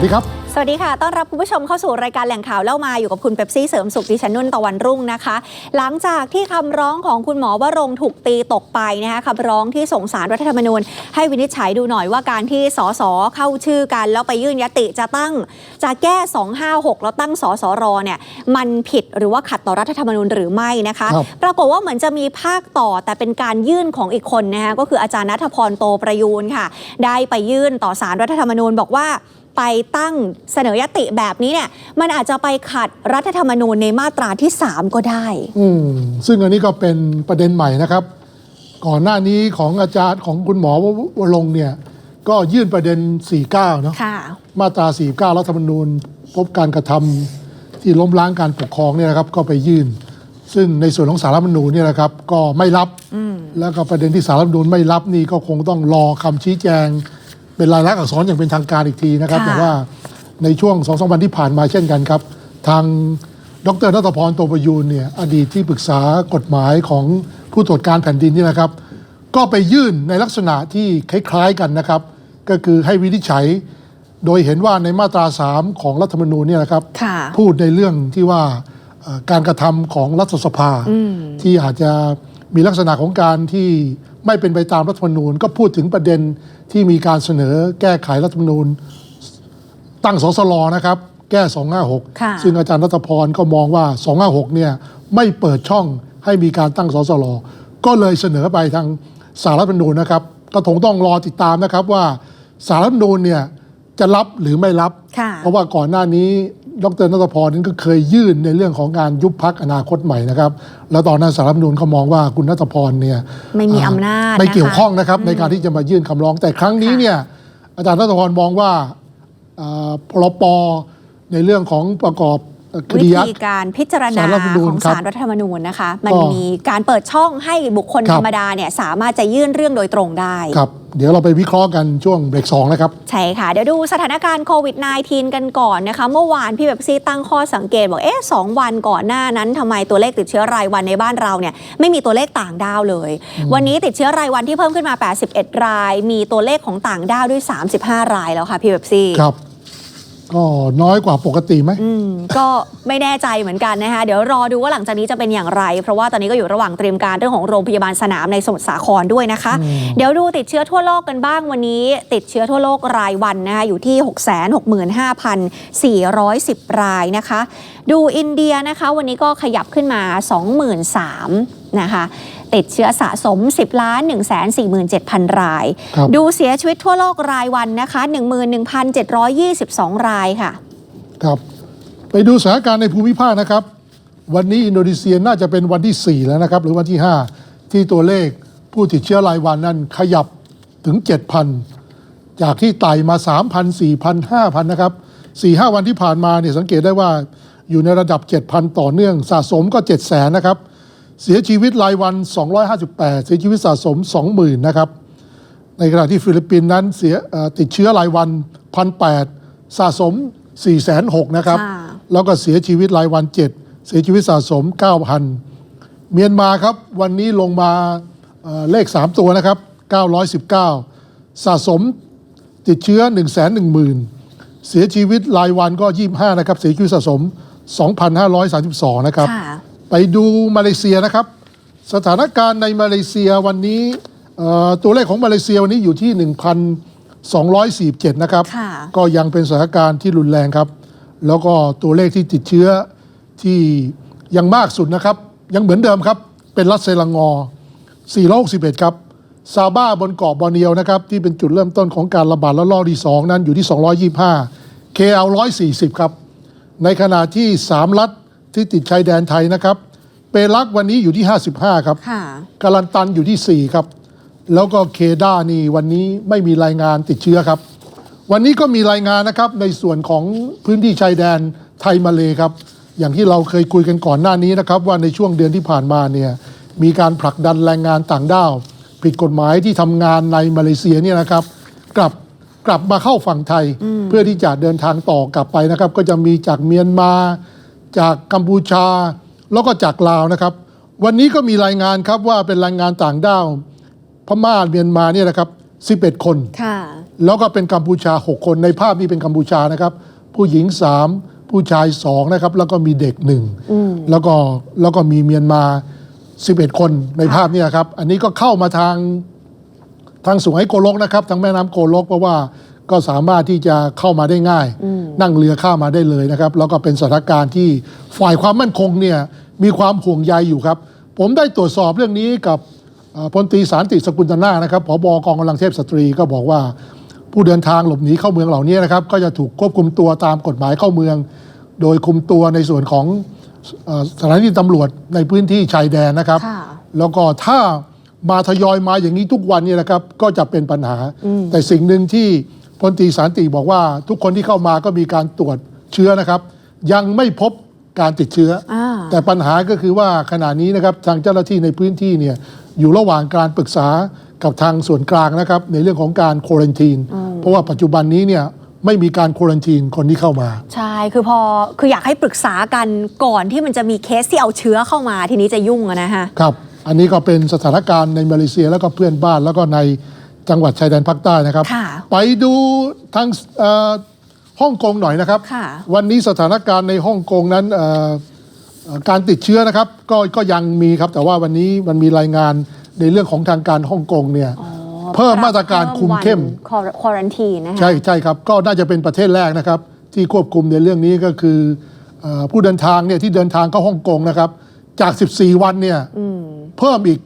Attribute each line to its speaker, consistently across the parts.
Speaker 1: วัสดีครับ
Speaker 2: สวัสดีค่ะ ต้อนรับคุณผู้ชมเข้าสู่รายการแหล่งข่าวเล่ามาอยู่กับคุณเป๊ปซี่เสริมสุขดิฉันนุ่นตะวันรุ่งนะคะ หลังจากที่คำร้องของคุณหมอวรงค์ถูกตีตกไปนะคะคำร้องที่ส่งสารรัฐธรรมนูญ ให้วินิจฉัยดูหน่อยว่าการที่สสเข้าชื่อกัน แล้วไปยื่นยติจะตั้ง จะแก้ 256 แล้วตั้งสสรเนี่ยมันผิดหรือว่าขัดต่อรัฐธรรมนูญหรือไม่นะคะ
Speaker 1: ครับ
Speaker 2: ปรากฏว่าเหมือนจะมีภาคต่อแต่เป็นการยื่นของอีกคนนะคะก็คืออาจารย์นัทพรโตประยูนค่ะ ได้ไปยื่นต่อสารรัฐธรรมนูญบอกว่า ไปตั้งเสนอยติแบบนี้เนี่ย มันอาจจะไปขัดรัฐธรรมนูญในมาตราที่ 3 ก็ได้
Speaker 1: อืมซึ่งอันนี้ก็เป็นประเด็นใหม่นะครับ ก่อนหน้านี้ของอาจารย์ของคุณหมอวรงค์เนี่ย ก็ยื่นประเด็น 49 เนาะ
Speaker 2: ค่ะ
Speaker 1: มาตรา 49 รัฐธรรมนูญ พบการกระทำที่ล้มล้างการปกครองเนี่ยนะครับ ก็ไปยื่น ซึ่งในส่วนของสารรัฐธรรมนูญเนี่ยนะครับ ก็ไม่รับ แล้วก็ประเด็นที่สารรัฐธรรมนูญไม่รับนี่ก็คงต้องรอคำชี้แจง เป็นลายลักษณ์อักษรอย่างเป็นทางการอีกทีนะครับ
Speaker 2: ค่ะ
Speaker 1: แต่ว่าในช่วงสองสามวันที่ผ่านมาเช่นกันครับ ทางดรนัทพรโตประยูนเนี่ยอดีตที่ปรึกษากฎหมายของผู้ตรวจการแผ่นดินนี่นะครับ ก็ไปยื่นในลักษณะที่คล้ายๆกันนะครับ ก็คือให้วินิจฉัย โดยเห็นว่าในมาตรา 3 ของรัฐธรรมนูญเนี่ยนะครับ
Speaker 2: ค่ะ
Speaker 1: พูดในเรื่องที่ว่าเอ่อการกระทำของรัฐสภาที่อาจจะมีลักษณะของการที่ ไม่เป็นไปตามรัฐธรรมนูญ ก็พูดถึงประเด็นที่มีการเสนอแก้ไขรัฐธรรมนูญ ตั้งสสลนะครับ แก้
Speaker 2: ค่ะ
Speaker 1: 256 ซึ่งอาจารย์รัตพรก็มองว่า 256 เนี่ยไม่เปิดช่องให้มีการตั้งสสลก็เลยเสนอไปทางสารรัฐธรรมนูญนะครับก็คงต้องรอติดตามนะครับว่าสารรัฐธรรมนูญเนี่ย จะรับหรือไม่รับ
Speaker 2: ค่ะ
Speaker 1: เพราะว่าก่อนหน้านี้ดรนัทพรนั้นก็เคยยื่นในเรื่องของการยุบพักอนาคตใหม่นะครับ แล้วตอนนั้นสารรัฐธรรมนูญก็มองว่าคุณนัทพรเนี่ย
Speaker 2: ไม่มีอำนาจ
Speaker 1: ไม่
Speaker 2: นะคะ
Speaker 1: เกี่ยวข้องนะครับในการที่จะมายื่นคำร้อง แต่ครั้งนี้เนี่ยอาจารย์นัทพรมองว่าอ่าพรปในเรื่องของประกอบค
Speaker 2: วิ
Speaker 1: ดียัก
Speaker 2: ธี
Speaker 1: ษ์
Speaker 2: การพิจารณา
Speaker 1: สารรัฐธรรมนูญ
Speaker 2: ของ
Speaker 1: ครับ
Speaker 2: สารรัฐธรรมนูญนะคะ มัน
Speaker 1: ก็
Speaker 2: มีการเปิดช่องให้บุคคล
Speaker 1: ครับ
Speaker 2: ธรรมดาเนี่ยสามารถจะยื่นเรื่องโดยตรงได้
Speaker 1: ครับเดี๋ยวเราไปวิเคราะห์กันช่วงเบรกสองนะครับ
Speaker 2: ใช่ค่ะ เดี๋ยวดูสถานการณ์โควิด -19 กันก่อนนะคะ เมื่อวานพี่แบบซี่ตั้งข้อสังเกตบอก เอ๊ะสองวันก่อนหน้านั้นทำไมตัวเลขติดเชื้อรายวันในบ้านเราเนี่ยไม่มีตัวเลขต่างด้าวเลย วันนี้ติดเชื้อรายวันที่เพิ่มขึ้นมา 81 ราย มีตัวเลขของต่างด้าวด้วย 35 รายแล้วค่ะพี่แบบซี่
Speaker 1: ครับ ก็น้อยกว่าปกติไหม
Speaker 2: อืมก็ไม่แน่ใจเหมือนกันนะคะเดี๋ยวรอดูว่าหลังจากนี้จะเป็นอย่างไร เพราะว่าตอนนี้ก็อยู่ระหว่างเตรียมการเรื่องของโรงพยาบาลสนามในสมุทรสาครด้วยนะคะ เดี๋ยวดูติดเชื้อทั่วโลกกันบ้างวันนี้ ติดเชื้อทั่วโลกรายวันนะคะอยู่ที่ 665,410 รายนะคะ ดูอินเดียนะคะ วันนี้ก็ขยับขึ้นมา 23,000นะคะ ติดเชื้อสะสม 10ล้าน1 4 7 0 0 0 ราย
Speaker 1: ครับ
Speaker 2: ดูเสียชีวิตทั่วโลกรายวันนะคะ 11,722 รายค่ะ
Speaker 1: ครับ ไปดูสถานการณ์ในภูมิภาคนะครับ วันนี้อินโดนีเซียน่าจะเป็นวันที่ 4 แล้วนะครับ หรือวันที่ 5 ที่ตัวเลขผู้ติดเชื้อรายวันนั้นขยับถึง 7,000 จากที่ไต่มา 3,000 4,000 5,000 นะครับ 4-5 วันที่ผ่านมาเนี่ยสังเกตได้ว่าอยู่ในระดับ 7,000 ต่อเนื่องสะสมก็ 700,000นะครับ เสียชีวิตรายวัน 258 เสียชีวิตสะสม 20,000 นะครับ ในขณะที่ฟิลิปปินส์นั้นเสียเอ่อติดเชื้อรายวัน 1,800 สะสม406,000นะครับ
Speaker 2: ค่ะแล้ว
Speaker 1: แล้วก็เสียชีวิตรายวัน 7 เสียชีวิตสะสม 9,000 เมียนมาครับ วันนี้ลงมาเอ่อเลข 3 ตัวนะครับ 919 สะสมติดเชื้อ 110,000 เสียชีวิตรายวันก็ 25 นะครับ เสียชีวิตสะสม 2,532 นะครับ
Speaker 2: ค่ะ
Speaker 1: ไปดูมาเลเซียนะครับ สถานการณ์ในมาเลเซียวันนี้เอ่อตัวเลขของมาเลเซียวันนี้อยู่ที่ 1,247 นะครับ
Speaker 2: ค่ะ
Speaker 1: ก็ยังเป็นสถานการณ์ที่รุนแรงครับ แล้วก็ตัวเลขที่ติดเชื้อที่ยังมากสุดนะครับ ยังเหมือนเดิมครับ เป็นรัสเซลังงอ 461 ครับ ซาบ้าบนเกาะบอร์เนียวนะครับ ที่เป็นจุดเริ่มต้นของการระบาดระลอกที่ 2 นั้นอยู่ที่ 225 KL 140 ครับ ในขณะที่ 3 รัฐ ที่ติดชายแดนไทยนะครับ เปรักวันนี้อยู่ที่ 55 ครับ
Speaker 2: ค่ะ
Speaker 1: กาลันตันอยู่ที่ 4 ครับ แล้วก็เคด้านี่วันนี้ไม่มีรายงานติดเชื้อครับ วันนี้ก็มีรายงานนะครับในส่วนของพื้นที่ชายแดนไทยมาเลครับ อย่างที่เราเคยคุยกันก่อนหน้านี้นะครับว่าในช่วงเดือนที่ผ่านมาเนี่ยมีการผลักดันแรงงานต่างด้าว ผิดกฎหมายที่ทำงานในมาเลเซียเนี่ยนะครับ กลับกลับมาเข้าฝั่งไทย เพื่อที่จะเดินทางต่อกลับไปนะครับ ก็จะมีจากเมียนมา จากกัมพูชา แล้วก็จากลาวนะครับ วันนี้ก็มีรายงานครับว่าเป็นแรงงานต่างด้าว พม่าเมียนมาเนี่ยนะครับ 11 คน
Speaker 2: ค่ะ
Speaker 1: แล้วก็เป็นกัมพูชา 6 คนในภาพนี้เป็นกัมพูชานะครับ ผู้หญิง 3 ผู้ชาย 2 นะครับ แล้วก็มีเด็กหนึ่ง
Speaker 2: อืม
Speaker 1: แล้วก็แล้วก็มีเมียนมา 11 คนในภาพเนี้ครับ อันนี้ก็เข้ามาทางทางสุไหงโกลกนะครับ ทางแม่น้ำโกลกเพราะว่า ก็สามารถที่จะเข้ามาได้ง่าย นั่งเรือข้ามมาได้เลยนะครับ แล้วก็เป็นสถานการณ์ที่ฝ่ายความมั่นคงเนี่ยมีความห่วงใยอยู่ครับ ผมได้ตรวจสอบเรื่องนี้กับเอ่อพลตรีสารติสกุลตนานะครับผบกองกำลังเทพสตรีก็บอกว่า ผู้เดินทางหลบหนีเข้าเมืองเหล่านี้นะครับ ก็จะถูกควบคุมตัวตามกฎหมายเข้าเมือง โดยคุมตัวในส่วนของเอ่อสถานีตำรวจในพื้นที่ชายแดนนะครับ
Speaker 2: ค่ะ
Speaker 1: แล้วก็ถ้ามาทยอยมาอย่างนี้ทุกวันเนี่ยนะครับ ก็จะเป็นปัญหา แต่สิ่งหนึ่งที่ พลตรีสารติบอกว่าทุกคนที่เข้ามาก็มีการตรวจเชื้อนะครับ ยังไม่พบการติดเชื้ออ
Speaker 2: อ่า
Speaker 1: แต่ปัญหาก็คือว่าขณะนี้นะครับทางเจ้าหน้าที่ในพื้นที่เนี่ยอยู่ระหว่างการปรึกษากับทางส่วนกลางนะครับในเรื่องของการโควิดเพราะว่าปัจจุบันนี้เนี่ยไม่มีการโควิดคนที่เข้ามา
Speaker 2: ใช่ คือพอคืออยากให้ปรึกษากันก่อนที่มันจะมีเคสที่เอาเชื้อเข้ามาทีนี้จะยุ่งอะนะฮะ
Speaker 1: ครับ อันนี้ก็เป็นสถานการณ์ในมาเลเซียแล้วก็เพื่อนบ้านแล้วก็ใน จังหวัดชายแดนภาคใต้นะครับ
Speaker 2: ค่ะ
Speaker 1: ไปดูทางเอ่อฮ่องกงหน่อยนะครับ
Speaker 2: ค่ะ
Speaker 1: วันนี้สถานการณ์ในฮ่องกงนั้นเอ่อเอ่อการติดเชื้อนะครับ ก็ก็ยังมีครับ แต่ว่าวันนี้มันมีรายงานในเรื่องของทางการฮ่องกงเนี่ย เพิ่มมาตรการคุมเข้ม
Speaker 2: ควอรันทีนะคะ
Speaker 1: ใช่ใช่ครับ ก็น่าจะเป็นประเทศแรกนะครับ ที่ควบคุมในเรื่องนี้ก็คือเออผู้เดินทางเนี่ยที่เดินทางเข้าฮ่องกงนะครับ จาก 14 วันเนี่ยเพิ่มอีก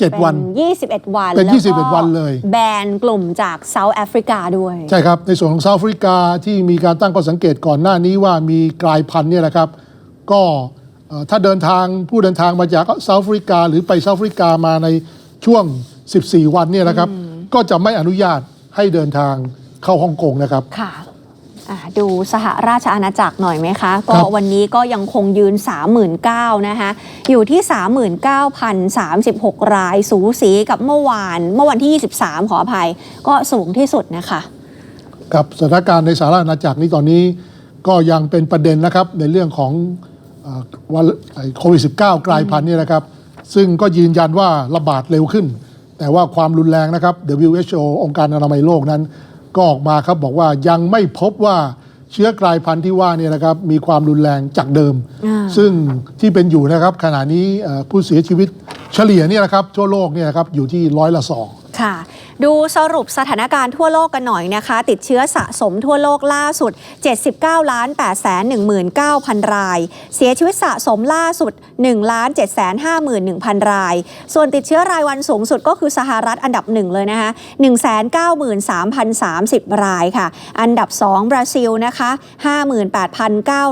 Speaker 1: 7 วัน
Speaker 2: เป็น21 วัน
Speaker 1: เป็น
Speaker 2: แล้วก็
Speaker 1: 21 วันเลย
Speaker 2: แบนกลุ่มจากเซาท์แอฟริกาด้วย
Speaker 1: ใช่ครับ ในส่วนของเซาท์แอฟริกาที่มีการตั้งข้อสังเกตก่อนหน้านี้ว่ามีกลายพันธุ์เนี่ยนะครับ ก็เอ่อถ้าเดินทางผู้เดินทางมาจากเซาท์แอฟริกา หรือไปเซาท์แอฟริกามาในช่วง 14 วันเนี่ยนะครับ ก็จะไม่อนุญาตให้เดินทางเข้าฮ่องกงนะครับ
Speaker 2: ค่ะอะ ดูสหราชอาณาจักรหน่อยไหมคะ ก็
Speaker 1: ครับ
Speaker 2: วันนี้ก็ยังคงยืน 39,000นะคะ อยู่ที่ 39,036 ราย สูสีกับเมื่อวาน เมื่อวันที่ 23 ขออภัย ก็สูงที่สุดนะคะ
Speaker 1: กับสถานการณ์ในสหราชอาณาจักรนี้ตอนนี้ก็ยังเป็นประเด็นนะครับในเรื่องของเอ่อวันไอ้โควิด -19 กลายพันธุ์เนี่ยนะครับ ซึ่งก็ยืนยันว่าระบาดเร็วขึ้น แต่ว่าความรุนแรงนะครับ WHO องค์การอนามัยโลกนั้น ก็ออกมาครับบอกว่ายังไม่พบว่าเชื้อกลายพันธุ์ที่ว่าเนี่ยนะครับมีความรุนแรงจากเดิม
Speaker 2: อ่า
Speaker 1: ซึ่งที่เป็นอยู่นะครับขณะนี้เอ่อผู้เสียชีวิตเฉลี่ยเนี่ยนะครับทั่วโลกเนี่ยนะครับอยู่ที่ร้อยละสอง
Speaker 2: ค่ะ ดูสรุปสถานการณ์ทั่วโลกกันหน่อยนะคะ ติดเชื้อสะสมทั่วโลกล่าสุด 79ล้าน8 1 9 0 0 0 ราย เสียชีวิตสะสมล่าสุด1ล้าน7 5 1 0 0 0 ราย ส่วนติดเชื้อรายวันสูงสุดก็คือสหรัฐอันดับหนึ่งเลยนะคะ193,030 รายค่ะ อันดับ 2 บราซิลนะคะ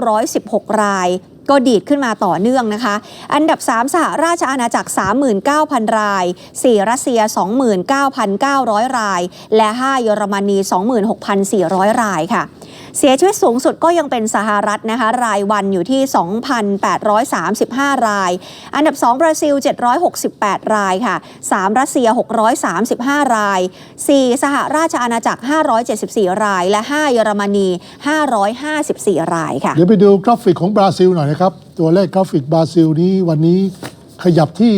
Speaker 2: 58,916 ราย ก็ดีดขึ้นมาต่อเนื่องนะคะ อันดับ 3 สหราชอาณาจักร 39,000 ราย 4 รัสเซีย 29,900 ราย และ 5 เยอรมนี 26,400 รายค่ะ เสียชีวิตสูงสุดก็ยังเป็นสหรัฐนะคะรายวันอยู่ที่ 2,835 ราย อันดับ 2 บราซิล 768 รายค่ะ 3 รัสเซีย 635 ราย 4 สหราชอาณาจักร 574 ราย และ 5 เยอรมนี 554 รายค่ะ
Speaker 1: เดี๋ยวไปดูกราฟิกของบราซิลหน่อยนะครับ ตัวเลขกราฟิกบราซิลนี้วันนี้ขยับที่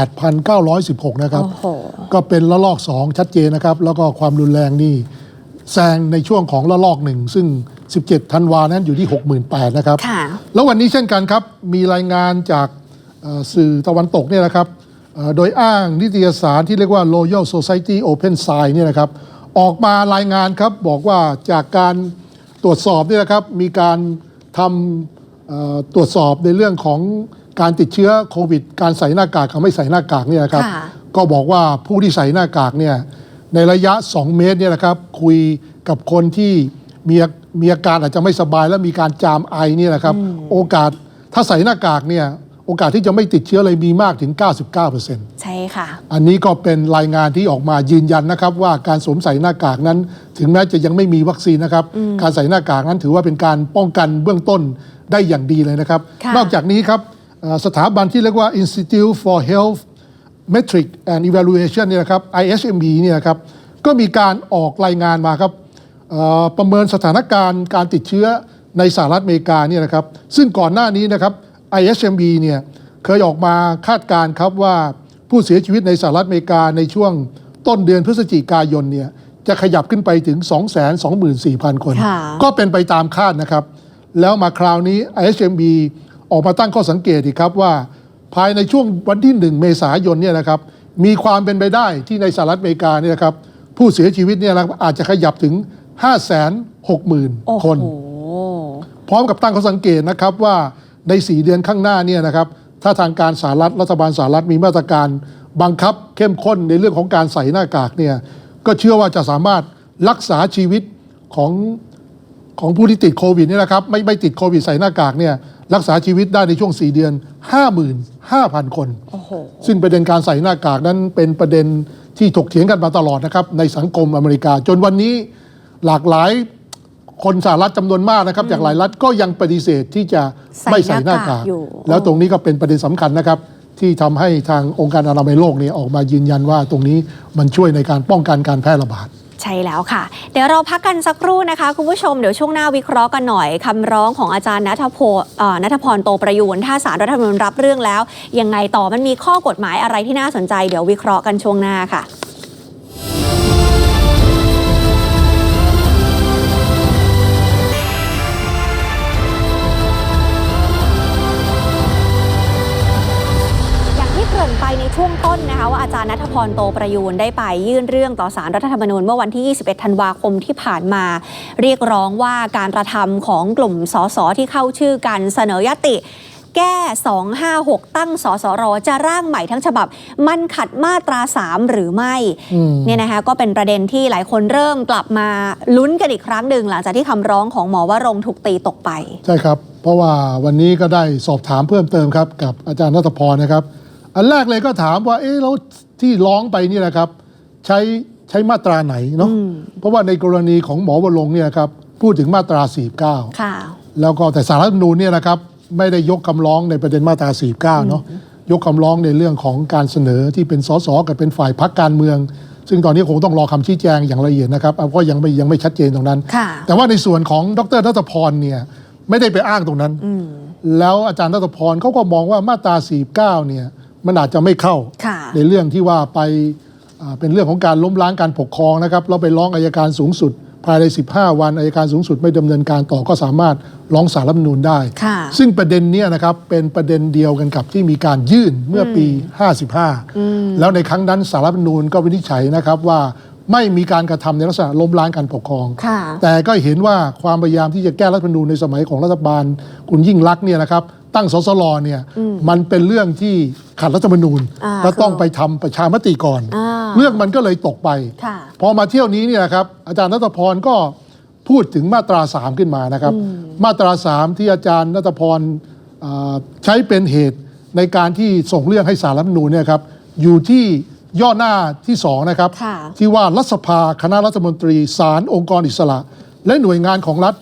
Speaker 1: 58,916 นะครับ
Speaker 2: โอ้โห
Speaker 1: ก็เป็นละลอก 2 ชัดเจนนะครับ แล้วก็ความรุนแรงนี่ แซงในช่วงของละลอกหนึ่งซึ่ง 17 ธันวานั้นอยู่ที่ 68,000นะครับ
Speaker 2: ค่ะ
Speaker 1: แล้ววันนี้เช่นกันครับ มีรายงานจากเอ่อสื่อตะวันตกเนี่ยนะครับเอ่อโดยอ้างนิตยสารที่เรียกว่า Royal Society Open Science เนี่ยนะครับ ออกมารายงานครับ บอกว่าจากการตรวจสอบเนี่ยนะครับ มีการทำเอ่อตรวจสอบในเรื่องของการติดเชื้อโควิด การใส่หน้ากากกับไม่ใส่หน้ากากเนี่ยนะครับ
Speaker 2: ค่ะ
Speaker 1: ก็บอกว่าผู้ที่ใส่หน้ากากเนี่ย ในระยะ 2 เมตรเนี่ยนะครับคุยกับคนที่มีอามีอาการอาจจะไม่สบายและมีการจามไอเนี่ยนะครับ โอกาสถ้าใส่หน้ากากเนี่ยโอกาสที่จะไม่ติดเชื้อเลยมีมากถึง 99%
Speaker 2: ใช่ค่ะ
Speaker 1: อันนี้ก็เป็นรายงานที่ออกมายืนยันนะครับ ว่าการสวมใส่หน้ากากนั้น ถึงแม้จะยังไม่มีวัคซีนนะครับ การใส่หน้ากากนั้นถือว่าเป็นการป้องกันเบื้องต้นได้อย่างดีเลยนะครับ
Speaker 2: ค่ะ
Speaker 1: นอกจากนี้ครับเอ่อสถาบันที่เรียกว่า Institute for Health Metric and Evaluation เนี่ยนะครับ ISMB เนี่ยนะครับก็มีการออกรายงานมาครับเอ่อประเมินสถานการณ์การติดเชื้อในสหรัฐอเมริกาเนี่ยนะครับซึ่งก่อนหน้านี้นะครับ ISMB เนี่ยเคยออกมาคาดการณ์ครับว่าผู้เสียชีวิตในสหรัฐอเมริกาในช่วงต้นเดือนพฤศจิกายนเนี่ยจะขยับขึ้นไปถึง 224,000 คน
Speaker 2: ค่ะ
Speaker 1: ก็เป็นไปตามคาดนะครับ แล้วมาคราวนี้ IHMB ออกมาตั้งข้อสังเกตอีกครับว่า ภายในช่วงวันที่ 1 เมษายนเนี่ยนะครับมีความเป็นไปได้ที่ในสหรัฐอเมริกาเนี่ยนะครับผู้เสียชีวิตเนี่ยนะครับอาจจะขยับถึง
Speaker 2: โอ้
Speaker 1: 560,000 คน
Speaker 2: โห
Speaker 1: พร้อมกับตั้งข้อสังเกตนะครับว่าใน 4 เดือนข้างหน้าเนี่ยนะครับถ้าทางการสหรัฐรัฐบาลสหรัฐมีมาตรการบังคับเข้มข้นในเรื่องของการใส่หน้ากากเนี่ยก็เชื่อว่าจะสามารถรักษาชีวิตของของผู้ที่ติดโควิดเนี่ยนะครับไม่ไม่ติดโควิดใส่หน้ากากเนี่ยรักษาชีวิตได้ในช่วง 4 เดือน 55,000 คน
Speaker 2: โอ้โห
Speaker 1: ซึ่งประเด็นการใส่หน้ากากนั้นเป็นประเด็นที่ถกเถียงกันมาตลอดนะครับ ในสังคมอเมริกา จนวันนี้หลากหลายคนสหรัฐจำนวนมากนะครับ จากหลายรัฐก็ยังปฏิเสธที่จะไม่ใส่หน้ากาก
Speaker 2: ใส่หน้ากากอยู่
Speaker 1: แล้วตรงนี้ก็เป็นประเด็นสำคัญนะครับ ที่ทำให้ทางองค์การอนามัยโลกเนี่ยออกมายืนยันว่าตรงนี้มันช่วยในการป้องกันการแพร่ระบาด
Speaker 2: ใช่แล้วค่ะ เดี๋ยวเราพักกันสักครู่นะคะ คุณผู้ชมเดี๋ยวช่วงหน้าวิเคราะห์กันหน่อยคำร้องของอาจารย์นัทพนัทพรโตประยูนถ้าสารรัฐธรรมนูญรับเรื่องแล้ว ยังไงต่อมันมีข้อกฎหมายอะไรที่น่าสนใจ เดี๋ยววิเคราะห์กันช่วงหน้าค่ะ ต้นนะคะว่าอาจารย์นัทพรโตประยูนได้ไปยื่นเรื่องต่อสารรัฐธรรมนูญเมื่อวันที่ 21 ธันวาคมที่ผ่านมา เรียกร้องว่าการกระทำของกลุ่มสสที่เข้าชื่อกันเสนอยติแก้ 256 ตั้งสสร จะร่างใหม่ทั้งฉบับ มันขัดมาตรา 3 หรือไม่
Speaker 1: อืม
Speaker 2: เนี่ยนะคะก็เป็นประเด็นที่หลายคนเริ่มกลับมาลุ้นกันอีกครั้งหนึ่งหลังจากที่คำร้องของหมอวรงค์ถูกตีตกไป
Speaker 1: ใช่ครับ เพราะว่าวันนี้ก็ได้สอบถามเพิ่มเติมครับ กับอาจารย์นัทพรนะครับ อันแรกเลยก็ถามว่า เอ๊ะแล้วที่ร้องไปนี่นะครับ ใช้ใช้มาตราไหนเนาะ
Speaker 2: อืม
Speaker 1: เพราะว่าในกรณีของหมอวรงค์เนี่ยครับพูดถึงมาตรา 49
Speaker 2: ค่ะ
Speaker 1: แล้วก็แต่สารรัฐธรรมนูญเนี่ยนะครับไม่ได้ยกคำร้องในประเด็นมาตรา 49 เนาะยกคำร้องในเรื่องของการเสนอที่เป็นสสกับเป็นฝ่ายพักการเมือง ซึ่งตอนนี้คงต้องรอคำชี้แจงอย่างละเอียดนะครับเอาก็ยังไม่ยังไม่ชัดเจนตรงนั้น
Speaker 2: ค่ะ
Speaker 1: แต่ว่าในส่วนของดรนัทพรเนี่ยไม่ได้ไปอ้างตรงนั้น
Speaker 2: อืม
Speaker 1: แล้วอาจารย์นัทพรเขาก็มองว่ามาตรา 49 เนี่ย มันอาจจะไม่เข้า
Speaker 2: ค่ะ
Speaker 1: ในเรื่องที่ว่าไปอ่าเป็นเรื่องของการล้มล้างการปกครองนะครับแล้วไปร้องอายการสูงสุด ภายใน 15 วันอายการสูงสุดไม่ดำเนินการต่อก็สามารถร้องสารรัฐธรรมนูญได้
Speaker 2: ค่ะ
Speaker 1: ซึ่งประเด็นเนี้ยนะครับเป็นประเด็นเดียวกันกับที่มีการยื่นเมื่อปี 55 แล้วในครั้งนั้นสารรัฐธรรมนูญก็วินิจฉัยนะครับว่าไม่มีการกระทำในลักษณะล้มล้างการปกครอง
Speaker 2: ค่ะ
Speaker 1: แต่ก็เห็นว่าความพยายามที่จะแก้รัฐธรรมนูญในสมัยของรัฐบาลคุณยิ่งรักษณ์เนี่ยนะครับ ตั้งสสลเนี่ยมันเป็นเรื่องที่ขัดรัฐธรรมนูญ
Speaker 2: อ่า
Speaker 1: และต้องไปทำประชามติก่อน
Speaker 2: อ่า
Speaker 1: เรื่องมันก็เลยตกไป
Speaker 2: ค่ะ
Speaker 1: พอมาเที่ยวนี้เนี่ยนะครับอาจารย์นัทพรก็พูดถึงมาตราสามขึ้นมานะครับ มาตราสามที่อาจารย์นัทพรอ่าใช้เป็นเหตุในการที่ส่งเรื่องให้สารรัฐธรรมนูญเนี่ยครับอยู่ที่ย่อหน้าที่สองนะครับ
Speaker 2: ค่ะ
Speaker 1: ที่ว่ารัฐสภาคณะรัฐมนตรีศาลองค์กรอิสระ และหน่วยงานของรัฐ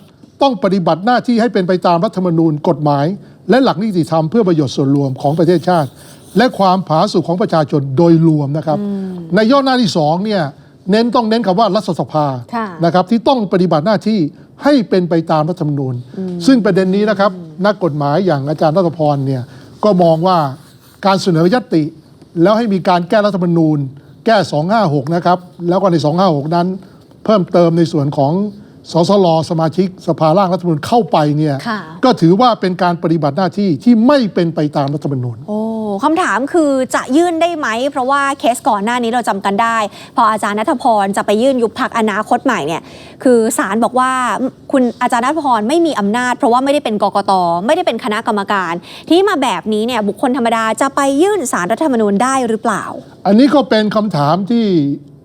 Speaker 1: ต้องปฏิบัติหน้าที่ให้เป็นไปตามรัฐธรรมนูญกฎหมาย และหลักนิติธรรมเพื่อประโยชน์ส่วนรวมของประเทศชาติ และความผาสุกของประชาชนโดยรวมนะครับ ในย่อหน้าที่สองเนี่ยเน้นต้องเน้นคำว่ารัฐสภา
Speaker 2: ค่ะ
Speaker 1: นะครับที่ต้องปฏิบัติหน้าที่ให้เป็นไปตามรัฐธรรมนูญ ซึ่งประเด็นนี้นะครับนักกฎหมายอย่างอาจารย์รัตพรเนี่ยก็มองว่าการเสนอยติ แล้วให้มีการแก้รัฐธรรมนูญ แก้ 256 นะครับ แล้วก็ใน 256 นั้น เพิ่มเติมในส่วนของ สสลสมาชิกสภาร่างรัฐธรรมนูญเข้าไปเนี่ย
Speaker 2: ค่ะ
Speaker 1: ก็ถือว่าเป็นการปฏิบัติหน้าที่ที่ไม่เป็นไปตามรัฐธรรมนูญ
Speaker 2: โอ้คำถามคือจะยื่นได้ไหม เพราะว่าเคสก่อนหน้านี้เราจำกันได้ พออาจารย์นัทพรจะไปยื่นยุบพักอนาคตใหม่เนี่ยคือศาลบอกว่าคุณอาจารย์นัทพรไม่มีอำนาจ เพราะว่าไม่ได้เป็นกกตไม่ได้เป็นคณะกรรมการ ที่มาแบบนี้เนี่ยบุคคลธรรมดาจะไปยื่นสารรัฐธรรมนูญได้หรือเปล่า
Speaker 1: อันนี้ก็เป็นคำถามที่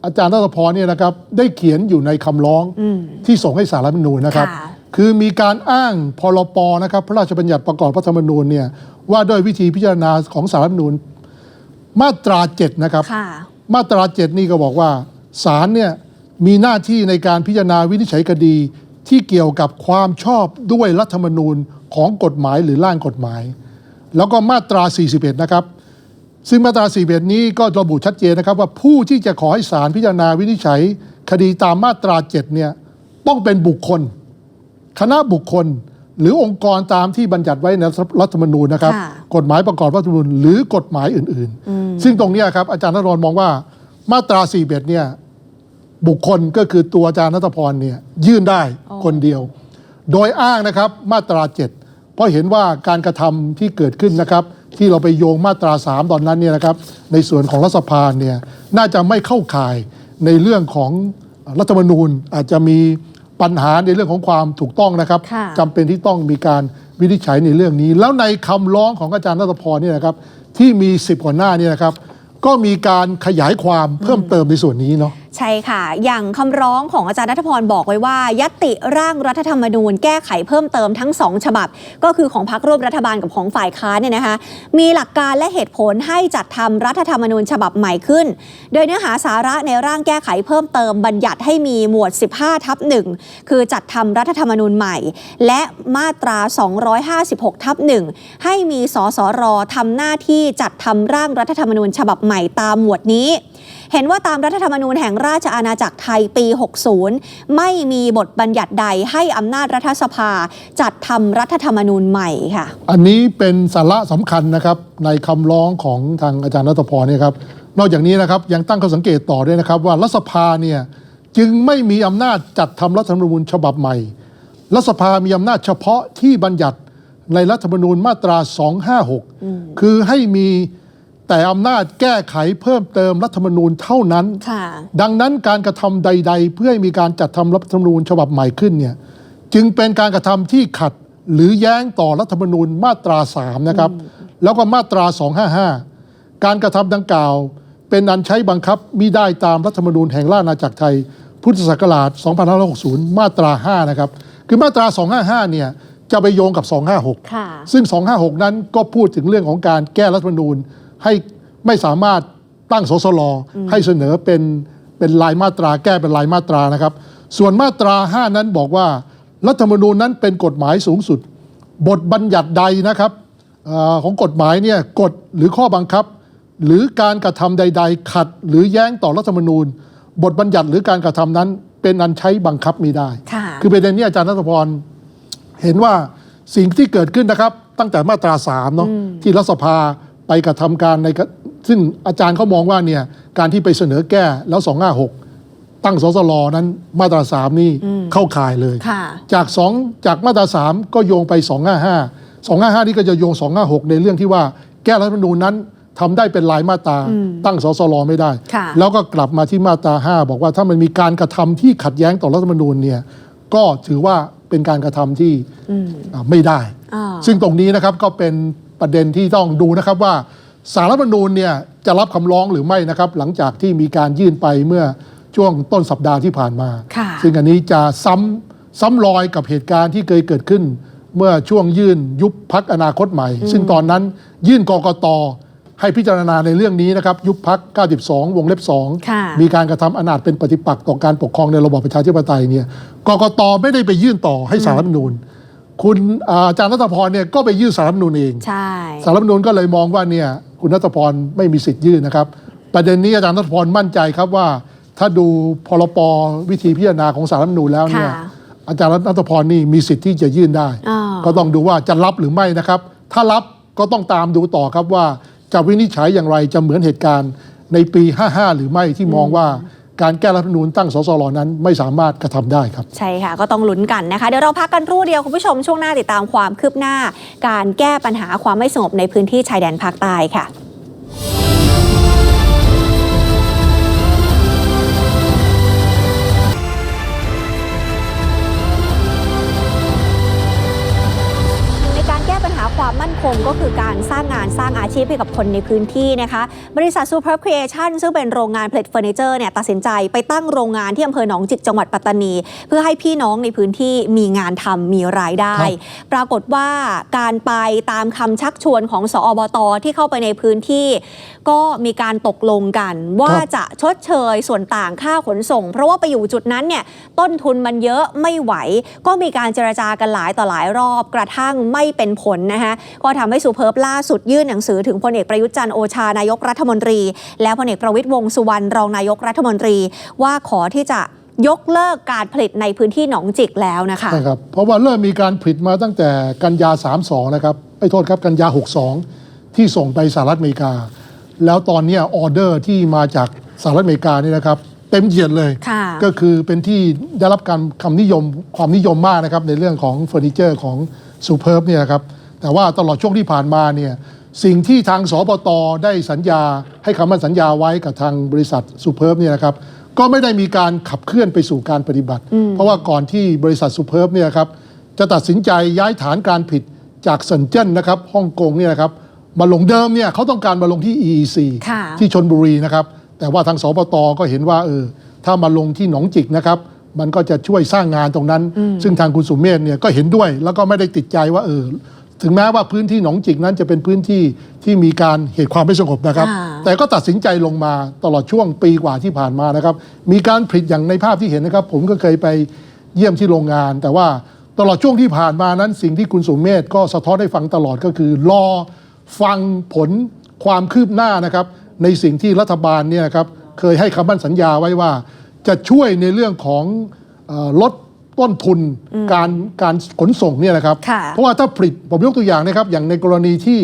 Speaker 1: อาจารย์รัตพรเนี่ยนะครับได้เขียนอยู่ในคำร้อง
Speaker 2: อืม
Speaker 1: ที่ส่งให้สารรัฐธรรมนูญนะครับ
Speaker 2: ค่ะ
Speaker 1: คือมีการอ้างพรปนะครับ พระราชบัญญัติประกอบรัฐธรรมนูญเนี่ยว่าด้วยวิธีพิจารณาของสารรัฐธรรมนูญมาตราเจ็ดนะครับ
Speaker 2: ค่ะ
Speaker 1: มาตราเจ็ดนี่ก็บอกว่าศาลเนี่ยมีหน้าที่ในการพิจารณาวินิจฉัยคดีที่เกี่ยวกับความชอบด้วยรัฐธรรมนูญของกฎหมายหรือร่างกฎหมาย แล้วก็มาตรา 41 นะครับ ซึ่งมาตรา41นี้ก็ระบุชัดเจนนะครับว่าผู้ที่จะขอให้ศาลพิจารณาวินิจฉัย คดีตามมาตรา7เนี่ยต้องเป็นบุคคล คณะบุคคล หรือองค์กรตามที่บัญญัติไว้ในรัฐธรรมนูญนะครับ
Speaker 2: ค่ะ
Speaker 1: กฎหมายประกอบรัฐธรรมนูญหรือกฎหมายอื่นๆ ซึ่งตรงเนี้ยครับอาจารย์นรนมองว่ามาตรา41เนี่ย บุคคลก็คือตัวอาจารย์นัทพรเนี่ยยื่นได้
Speaker 2: อ๋อ
Speaker 1: คนเดียว โดยอ้างนะครับมาตรา 7 เพราะเห็นว่าการกระทำที่เกิดขึ้นนะครับ ที่เราไปโยงมาตรา 3 ตอนนั้นเนี่ยนะครับในส่วนของรัฐสภาเนี่ยน่าจะไม่เข้าข่ายในเรื่องของรัฐธรรมนูญอาจจะมีปัญหาในเรื่องของความถูกต้องนะครับ
Speaker 2: ค่ะ
Speaker 1: จำเป็นที่ต้องมีการวินิจฉัยในเรื่องนี้ แล้วในคำร้องของอาจารย์นัทพรเนี่ยนะครับที่มี 10กว่าหน้าเนี่ยนะครับก็มีการขยายความเพิ่มเติมในส่วนนี้เนาะ
Speaker 2: ใช่ค่ะ อย่างคำร้องของอาจารย์นัทพรบอกไว้ว่า ยตติร่างรัฐธรรมนูญแก้ไขเพิ่มเติมทั้งสองฉบับ ก็คือของพรรคร่วมรัฐบาลกับของฝ่ายค้านเนี่ยนะคะ มีหลักการและเหตุผลให้จัดทำรัฐธรรมนูญฉบับใหม่ขึ้น โดยเนื้อหาสาระในร่างแก้ไขเพิ่มเติมบัญญัติให้มีหมวด 15 ทับหนึ่งคือจัดทำรัฐธรรมนูญใหม่ และมาตรา 256 ทับหนึ่งให้มีสสรทำหน้าที่จัดทำร่างรัฐธรรมนูญฉบับใหม่ตามหมวดนี้ เห็นว่าตามรัฐธรรมนูญแห่งราชอาณาจักรไทยปี 60 ไม่มีบทบัญญัติใดให้อำนาจรัฐสภา จัดทำรัฐธรรมนูญใหม่ค่ะ
Speaker 1: อันนี้เป็นสาระสำคัญนะครับในคำร้องของทางอาจารย์รัตพรเนี่ยครับนอกจากนี้นะครับยังตั้งข้อสังเกตต่อด้วยนะครับ ว่ารัฐสภาเนี่ยจึงไม่มีอำนาจจัดทำรัฐธรรมนูญฉบับใหม่รัฐสภามีอำนาจเฉพาะที่บัญญัติในรัฐธรรมนูญมาตรา 256 คือให้มี แต่อำนาจแก้ไขเพิ่มเติมรัฐธรรมนูญเท่านั้น
Speaker 2: ค่ะ
Speaker 1: ดังนั้นการกระทำใด ๆ เพื่อให้มีการจัดทำรัฐธรรมนูญฉบับใหม่ขึ้นเนี่ยจึงเป็นการกระทำที่ขัดหรือแย้งต่อรัฐธรรมนูญมาตรา3นะครับแล้วก็มาตรา 255 การกระทำดังกล่าว เป็นอันใช้บังคับมิได้ตามรัฐธรรมนูญแห่งราชอาณาจักรไทย พุทธศักราช 2560 มาตรา 5 นะครับ คือมาตรา 255 เนี่ยจะไปโยงกับ 256
Speaker 2: ค่ะ
Speaker 1: ซึ่ง 256 นั้นก็พูดถึงเรื่องของการแก้รัฐธรรมนูญ ให้ไม่สามารถตั้งสสลให้เสนอเป็นเป็นลายมาตราแก้เป็นลายมาตรานะครับ ส่วนมาตรา 5 นั้นบอกว่า รัฐธรรมนูญนั้นเป็นกฎหมายสูงสุด บทบัญญัติใดนะครับเออของกฎหมายเนี่ยกฎหรือข้อบังคับ หรือการกระทำใด ๆ ขัดหรือแย้งต่อรัฐธรรมนูญ บทบัญญัติหรือการกระทำนั้น เป็นอันใช้บังคับมีได้
Speaker 2: ค่ะ
Speaker 1: คือประเด็นนี้อาจารย์นัทพรเห็นว่าสิ่งที่เกิดขึ้นนะครับ ตั้งแต่มาตราสามเนาะที่รัฐสภา ไปกระทำการในกระซึ่งอาจารย์เขามองว่าเนี่ยการที่ไปเสนอแก้แล้ว 256 ตั้งสสลนั้นมาตราสามนี่เข้าข่ายเลย
Speaker 2: ค่ะ
Speaker 1: จากสองจากมาตราสามก็โยงไป 255 255 นี่ก็จะโยง 256 ในเรื่องที่ว่าแก้รัฐธรรมนูญนั้นทำได้เป็นลายมาตราตั้งสสลไม่ได้
Speaker 2: ค่ะ
Speaker 1: แล้วก็กลับมาที่มาตรา 5 บอกว่าถ้ามันมีการกระทำที่ขัดแย้งต่อรัฐธรรมนูญเนี่ยก็ถือว่าเป็นการกระทำที่อ่าไม่ได้
Speaker 2: อ่า
Speaker 1: ซึ่งตรงนี้นะครับก็เป็น ประเด็นที่ต้องดูนะครับว่าสารรัฐธรรมนูญเนี่ยจะรับคำร้องหรือไม่นะครับ หลังจากที่มีการยื่นไปเมื่อช่วงต้นสัปดาห์ที่ผ่านมา
Speaker 2: ค่ะ
Speaker 1: ซึ่งอันนี้จะซ้ำซ้ำรอยกับเหตุการณ์ที่เคยเกิดขึ้น เมื่อช่วงยื่นยุบพักอนาคตใหม่ ซึ่งตอนนั้นยื่นกกตให้พิจารณาในเรื่องนี้นะครับ ยุบพัก 92 วงเล็บ
Speaker 2: ค่ะ
Speaker 1: 2 มีการกระทำอนาจเป็นปฏิปักษ์ต่อการปกครองในระบอบประชาธิปไตยเนี่ยกกตไม่ได้ไปยื่นต่อให้สารรัฐธรรมนูญ คุณอาอาจารย์รัตพรเนี่ยก็ไปยื่นสารรัฐธรรมนูญเอง
Speaker 2: ใช่
Speaker 1: สารรัฐธรรมนูญก็เลยมองว่าเนี่ยคุณรัตพรไม่มีสิทธิ์ยื่นนะครับ ประเด็นนี้อาจารย์รัตพรมั่นใจครับว่า ถ้าดูพรปวิธีพิจารณาของสารรัฐธรรมนูญแล้วเนี่ย
Speaker 2: ค่ะ
Speaker 1: อาจารย์รัตพรนี่มีสิทธิ์ที่จะยื่นได้
Speaker 2: อ่า
Speaker 1: ก็ต้องดูว่าจะรับหรือไม่นะครับ ถ้ารับก็ต้องตามดูต่อครับว่าจะวินิจฉัยอย่างไรจะเหมือนเหตุการณ์ในปี 55 หรือไม่ที่มองว่า การแก้รัฐธรรมนูญตั้งสสรนั้นไม่สามารถกระทำได้ครับ
Speaker 2: ใช่ค่ะ ก็ต้องลุ้นกันนะคะ เดี๋ยวเราพักกันรู่เดียวคุณผู้ชมช่วงหน้าติดตามความคืบหน้า การแก้ปัญหาความไม่สงบในพื้นที่ชายแดนภาคใต้ค่ะ ความมั่นคงก็คือการสร้างงานสร้างอาชีพให้กับคนในพื้นที่นะคะ บริษัท Super Creation ซึ่งเป็นโรงงานผลิตเฟอร์นิเจอร์เนี่ยตัดสินใจไปตั้งโรงงานที่อำเภอหนองจิกจังหวัดปัตตานี เพื่อให้พี่น้องในพื้นที่มีงานทำมีรายได้
Speaker 1: ครับ
Speaker 2: ปรากฏว่าการไปตามคำชักชวนของสอบตที่เข้าไปในพื้นที่ ก็มีการตกลงกัน ว่า
Speaker 1: ครับ
Speaker 2: จะชดเชยส่วนต่างค่าขนส่ง เพราะว่าไปอยู่จุดนั้นเนี่ยต้นทุนมันเยอะไม่ไหว ก็มีการเจรจากันหลายต่อหลายรอบกระทั่งไม่เป็นผลนะคะก็ทำให้สุเพิร์บล่าสุดยื่นหนังสือถึงพลเอกประยุทธ์จันทร์โอชานายกรัฐมนตรี และพลเอกประวิตยวงษ์สุวรรณรองนายกรัฐมนตรี ว่าขอที่จะยกเลิกการผลิตในพื้นที่หนองจิกแล้วนะคะ
Speaker 1: ใช่ครับเพราะว่าเริ่มมีการผลิตมาตั้งแต่กันยา 32 นะครับไอ้โทษครับกันยา 62 ที่ส่งไปสหรัฐอเมริกา แล้วตอนเนี้ยออเดอร์ที่มาจากสหรัฐอเมริกานี่นะครับเต็มเหยียดเลย
Speaker 2: ค่ะ
Speaker 1: ก็คือเป็นที่ได้รับการคำนิยมความนิยมมากนะครับในเรื่องของเฟอร์นิเจอร์ของซูเ e ิร์บเนี่ยนะครับ แต่ว่าตลอดช่วงที่ผ่านมาเนี่ยสิ่งที่ทางสปตได้สัญญาให้คำมั่นสัญญาไว้กับทางบริษัทซูเ e ิร์บเนี่ยนะครับก็ไม่ได้มีการขับเคลื่อนไปสู่การปฏิบัติ เพราะว่าก่อนที่บริษัทซูเ e ิร์บเนี่ยครับจะตัดสินใจย้ายฐานการผิดจากเซินเจิ้นนะครับฮ่องกงเนี่ยนะครับมาลงเดิมเนี่ยเขาต้องการมาลงที่ EEC
Speaker 2: ค่ะ
Speaker 1: ที่ชนบุรีนะครับแต่ว่าทางสปตก็เห็นว่าเออถ้ามาลงที่หนองจิกนะครับมันก็จะช่วยสร้างงานตรงนั้น ซึ่งทางคุณสุเมธเนี่ยก็เห็นด้วย แล้วก็ไม่ได้ติดใจว่าเออ ถึงแม้ว่าพื้นที่หนองจิกนั้นจะเป็นพื้นที่ที่มีการเหตุความไม่สงบนะครับ
Speaker 2: ค่ะ
Speaker 1: แต่ก็ตัดสินใจลงมาตลอดช่วงปีกว่าที่ผ่านมานะครับ มีการผลิตอย่างในภาพที่เห็นนะครับ ผมก็เคยไปเยี่ยมที่โรงงาน แต่ว่าตลอดช่วงที่ผ่านมานั้น สิ่งที่คุณสุเมธก็สะท้อนให้ฟังตลอดก็คือ รอฟังผลความคืบหน้านะครับ ในสิ่งที่รัฐบาลเนี่ยนะครับเคยให้คำมั่นสัญญาไว้ว่า จะช่วยในเรื่องของเออลด ต้นทุนการการขนส่งเนี่ยนะครับ
Speaker 2: ค่ะ
Speaker 1: เพราะว่าถ้าผลิตผมยกตัวอย่างนะครับ อย่างในกรณีที่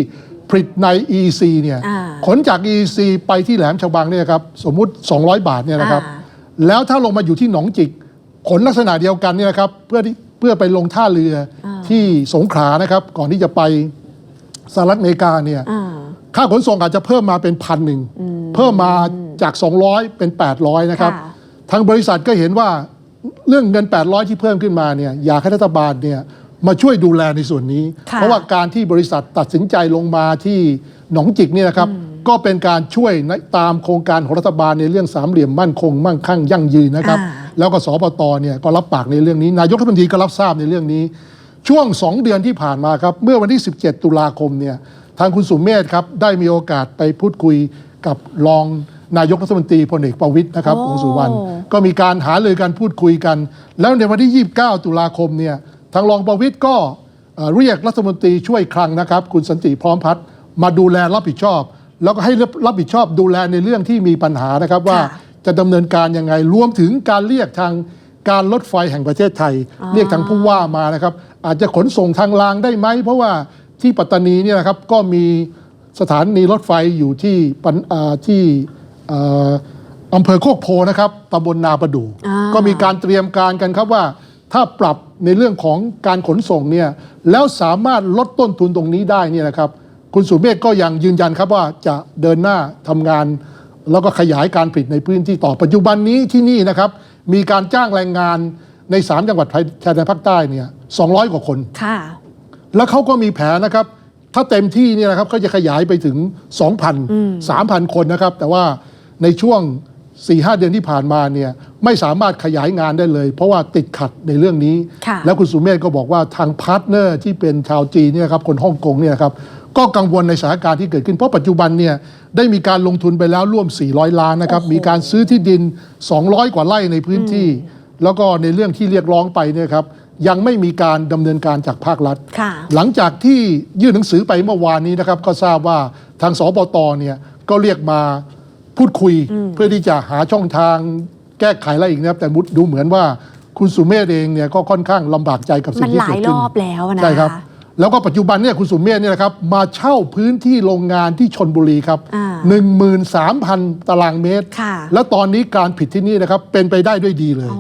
Speaker 1: ผลิตใน EC เนี่ย
Speaker 2: อ่า
Speaker 1: ขนจาก EC ไปที่แหลมฉบังเนี่ยครับสมมุติ 200 บาทเนี่ยนะครับ
Speaker 2: อ่า
Speaker 1: แล้วถ้าลงมาอยู่ที่หนองจิก ขนลักษณะเดียวกันเนี่ยนะครับเพื่อที่เพื่อไปลงท่าเรืออที่สงขลานะครับ ก่อนที่จะไปสหรัฐอเมริกาเนี่ย
Speaker 2: อ่า
Speaker 1: ค่าขนส่งอาจจะเพิ่มมาเป็นพันหนึ่งเพิ่มมาจาก 200 เป็น 800 นะครับ
Speaker 2: ค่ะ
Speaker 1: ทางบริษัทก็เห็นว่า เรื่องเงิน 800 ที่เพิ่มขึ้นมาเนี่ยอยากให้รัฐบาลเนี่ยมาช่วยดูแลในส่วนนี้
Speaker 2: ค่ะ
Speaker 1: เพราะว่าการที่บริษัทตัดสินใจลงมาที่หนองจิกเนี่ยนะครับ ก็เป็นการช่วยในตามโครงการของรัฐบาลในเรื่องสามเหลี่ยมมั่นคง มั่งคั่งยั่งยืนนะครับ
Speaker 2: อ่า
Speaker 1: แล้วก็สปตเนี่ยก็รับปากในเรื่องนี้ นายกรัฐมนตรีก็รับทราบในเรื่องนี้ ช่วง 2 เดือนที่ผ่านมาครับ เมื่อวันที่ 17 ตุลาคมเนี่ยทางคุณสุเมธครับได้มีโอกาสไปพูดคุยกับรอง นายกรัฐมนตรีพลเอกประวิตยนะครับ
Speaker 2: โอ้
Speaker 1: วงษ์สุวรรณก็มีการหารือกันพูดคุยกัน แล้วในวันที่ 29 ตุลาคมเนี่ยทางรองประวิตยก็เอ่อเรียกรัฐมนตรีช่วยคลังนะครับ คุณสันติพร้อมพัฒน์มาดูแลรับผิดชอบ แล้วก็ให้รับผิดชอบดูแลในเรื่องที่มีปัญหานะครับว่า
Speaker 2: ค่ะ
Speaker 1: จะดำเนินการยังไงรวมถึงการเรียกทางการรถไฟแห่งประเทศไทย เรียกทางผู้ว่ามานะครับ อาจจะขนส่งทางรางได้ไหม เพราะว่าที่ปัตตานีเนี่ยนะครับก็มีสถานีรถไฟอยู่ที่ปันอ่าที่ อ่าอำเภอโคกโพนะครับตำบลนาประดู่
Speaker 2: อ่า
Speaker 1: ก็มีการเตรียมการกันครับว่า ถ้าปรับในเรื่องของการขนส่งเนี่ยแล้วสามารถลดต้นทุนตรงนี้ได้เนี่ยนะครับ คุณสุเมฆก็ยังยืนยันครับว่าจะเดินหน้าทำงาน แล้วก็ขยายการผลิตในพื้นที่ต่อปัจจุบันนี้ที่นี่นะครับ มีการจ้างแรงงานใน 3 จังหวัดชายแดนภาคใต้เนี่ย200 กว่าคน
Speaker 2: ค่ะ
Speaker 1: แล้วเขาก็มีแผนนะครับ ถ้าเต็มที่เนี่ยนะครับก็จะขยายไปถึง 2,000 3,000 คนนะครับ แต่ว่า ในช่วง 4-5 เดือนที่ผ่านมาเนี่ยไม่สามารถขยายงานได้เลย เพราะว่าติดขัดในเรื่องนี้
Speaker 2: ค่ะ
Speaker 1: แล้วคุณสุเมธก็บอกว่าทางพาร์ทเนอร์ที่เป็นชาวจีนเนี่ยครับคนฮ่องกงเนี่ยครับก็กังวลในสถานการณ์ที่เกิดขึ้น เพราะปัจจุบันเนี่ยได้มีการลงทุนไปแล้วร่วม 400 ล้านนะครับ
Speaker 2: โอ้โห
Speaker 1: มีการซื้อที่ดิน 200 กว่าไร่ในพื้นที่ แล้วก็ในเรื่องที่เรียกร้องไปเนี่ยครับยังไม่มีการดำเนินการจากภาครัฐ
Speaker 2: ค่ะ
Speaker 1: หลังจากที่ยื่นหนังสือไปเมื่อวานนี้นะครับก็ทราบว่าทางสปตเนี่ยก็เรียกมา พูดคุยเพื่อที่จะหาช่องทางแก้ไขอะไรอีกนะครับแต่ดูเหมือนว่าคุณสุเมธเองเนี่ยก็ค่อนข้างลำบากใจกับสิ่
Speaker 2: มั
Speaker 1: ง
Speaker 2: น
Speaker 1: ที่
Speaker 2: หลา
Speaker 1: เกิ
Speaker 2: ย
Speaker 1: ด
Speaker 2: ร
Speaker 1: ขึ้น
Speaker 2: อบแล้วนะ
Speaker 1: ใช่ครับ แล้วก็ปัจจุบันเนี่ยคุณสุเมธเนี่ยนะครับมาเช่าพื้นที่โรงงานที่ชนบุรีครับ
Speaker 2: อ่า
Speaker 1: 13,000 ตารางเมตร
Speaker 2: ค่ะ
Speaker 1: แล้วตอนนี้การผิดที่นี่นะครับเป็นไปได้ด้วยดีเลย
Speaker 2: โอ้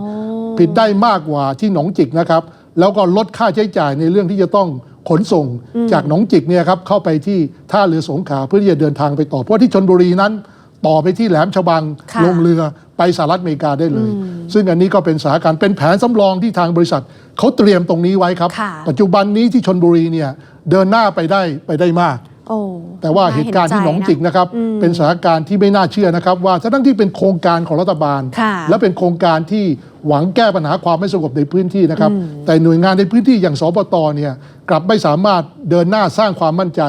Speaker 1: ผิดได้มากกว่าที่หนองจิกนะครับ แล้วก็ลดค่าใช้จ่ายในเรื่องที่จะต้องขนส่งจากหนองจิกเนี่ยครับเข้าไปที่ท่าเรือสงขลาเพื่อที่จะเดินทางไปต่อเพราะที่ชนบุรีนั้น ต่อไปที่แหลมฉบัง
Speaker 2: ค่ะ
Speaker 1: ลงเรือไปสหรัฐอเมริกาได้เลย ซึ่งอันนี้ก็เป็นสถานการณ์เป็นแผนสำรองที่ทางบริษัทเขาเตรียมตรงนี้ไว้ครับ
Speaker 2: ค่ะ
Speaker 1: ปัจจุบันนี้ที่ชนบุรีเนี่ยเดินหน้าไปได้ไปได้มาก
Speaker 2: โอ้
Speaker 1: แต่ว่าเหตุการณ์ที่หนองจิกนะครับ
Speaker 2: อืม
Speaker 1: เป็นสถานการณ์ที่ไม่น่าเชื่อนะครับ ว่าทั้งที่เป็นโครงการของรัฐบาล
Speaker 2: ค่ะ
Speaker 1: และเป็นโครงการที่หวังแก้ปัญหาความไม่สงบในพื้นที่นะครับ แต่หน่วยงานในพื้นที่อย่างสปตเนี่ยกลับไม่สามารถเดินหน้าสร้างความมั่นใจ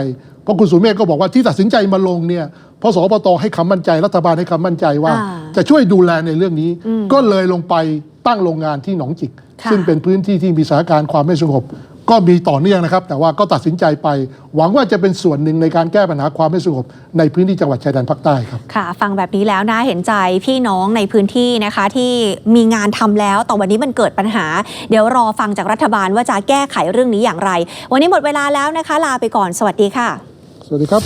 Speaker 1: เพราะคุณสุเมฆก็บอกว่าที่ตัดสินใจมาลงเนี่ย เพราะสปตให้คำมั่นใจรัฐบาลให้คำมั่นใจว่า
Speaker 2: อ่า
Speaker 1: จะช่วยดูแลในเรื่องนี้ก็เลยลงไปตั้งโรงงานที่หนองจิก
Speaker 2: ค่ะ
Speaker 1: ซึ่งเป็นพื้นที่ที่มีสถานการณ์ความไม่สงบก็มีต่อเนื่องนะครับ แต่ว่าก็ตัดสินใจไป หวังว่าจะเป็นส่วนหนึ่งในการแก้ปัญหาความไม่สงบในพื้นที่จังหวัดชายแดนภาคใต้ครับ
Speaker 2: ค่ะ ฟังแบบนี้แล้วน่าเห็นใจพี่น้องในพื้นที่นะคะ ที่มีงานทำแล้วแต่วันนี้มันเกิดปัญหา เดี๋ยวรอฟังจากรัฐบาลว่าจะแก้ไขเรื่องนี้อย่างไร วันนี้หมดเวลาแล้วนะคะ ลาไปก่อนสวัสดีค่ะ
Speaker 1: สวัสดีครับ